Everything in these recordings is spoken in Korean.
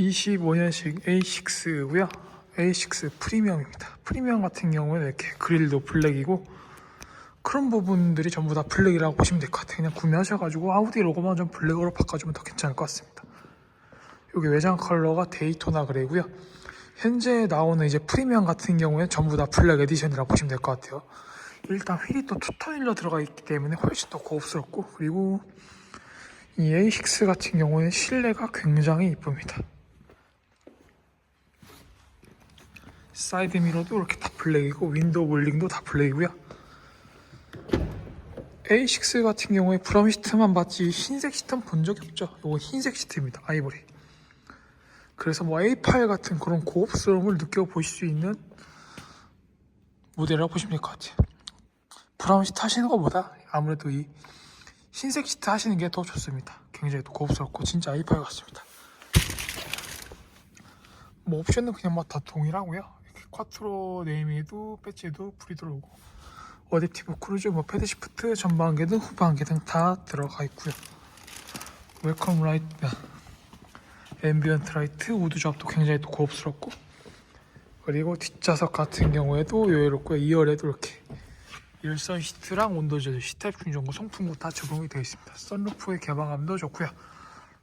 25년식 A6고요. A6 프리미엄입니다. 프리미엄 같은 경우는 이렇게 그릴도 블랙이고 그런 부분들이 전부 다 블랙이라고 보시면 될 것 같아요. 그냥 구매하셔가지고 아우디 로고만 좀 블랙으로 바꿔주면 더 괜찮을 것 같습니다. 여기 외장 컬러가 데이토나 그레이고요. 현재 나오는 이제 프리미엄 같은 경우에 전부 다 블랙 에디션이라고 보시면 될 것 같아요. 일단 휠이 또 투톤일로 들어가 있기 때문에 훨씬 더 고급스럽고 그리고 이 A6 같은 경우에는 실내가 굉장히 이쁩니다. 사이드 미러도 이렇게 다 블랙이고 윈도우 몰링도 다 블랙이고요. A6 같은 경우에 브라운 시트만 봤지 흰색 시트는 본 적이 없죠. 이거 흰색 시트입니다. 아이보리. 그래서 뭐 A8 같은 그런 고급스러움을 느껴보실 수 있는 모델이라고 보시면 될 것 같아요. 브라운 시트 하시는 것보다 아무래도 이 흰색 시트 하시는 게 더 좋습니다. 굉장히 또 고급스럽고 진짜 A8 같습니다. 뭐 옵션은 그냥 뭐다 동일하고요. 쿼트로 네임에도 배지에도 불이 들어오고 어댑티브 크루즈, 뭐 패드 시프트, 전방계 등, 후방계 등 다 들어가 있고요. 웰컴 라이트, 앰비언트 라이트, 우드 조합도 굉장히 또 고급스럽고 그리고 뒷좌석 같은 경우에도 여유롭고요. 2열에도 이렇게 일선 시트랑 온도 조절, 시타입 충전구, 송풍구 다 적용이 되어 있습니다. 썬루프의 개방감도 좋고요.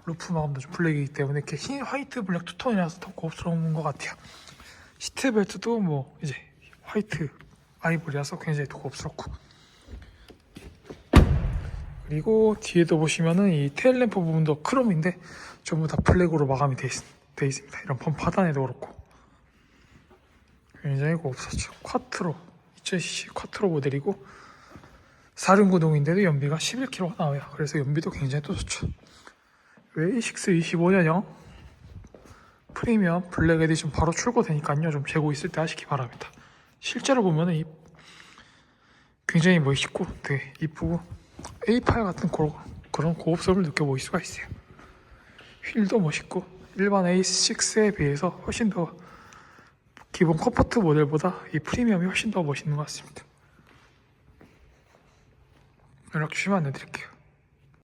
루프 마감도 좀 블랙이기 때문에 이렇게 흰 화이트 블랙 투톤이라서 더 고급스러운 것 같아요. 시트 벨트도 뭐 이제 화이트 아이보리라서 굉장히 더 고급스럽고 그리고 뒤에도 보시면은 이 테일램프 부분도 크롬인데 전부 다 블랙으로 마감이 되어, 있, 되어 있습니다. 이런 범퍼 하단에도 그렇고 굉장히 고급스럽죠. 쿼트로 2000cc 쿼트로 모델이고 4륜구동인데도 연비가 11km가 나와요. 그래서 연비도 굉장히 또 좋죠. A6 25년형 프리미엄 블랙 에디션 바로 출고되니까요. 좀 재고 있을 때 하시기 바랍니다. 실제로 보면은 이 굉장히 멋있고 되게 이쁘고 A8 같은 그런, 그런 고급스러움을 느껴보실 수가 있어요. 휠도 멋있고 일반 A6에 비해서 훨씬 더 기본 컴포트 모델보다 이 프리미엄이 훨씬 더 멋있는 것 같습니다. 연락 주시면 안내드릴게요.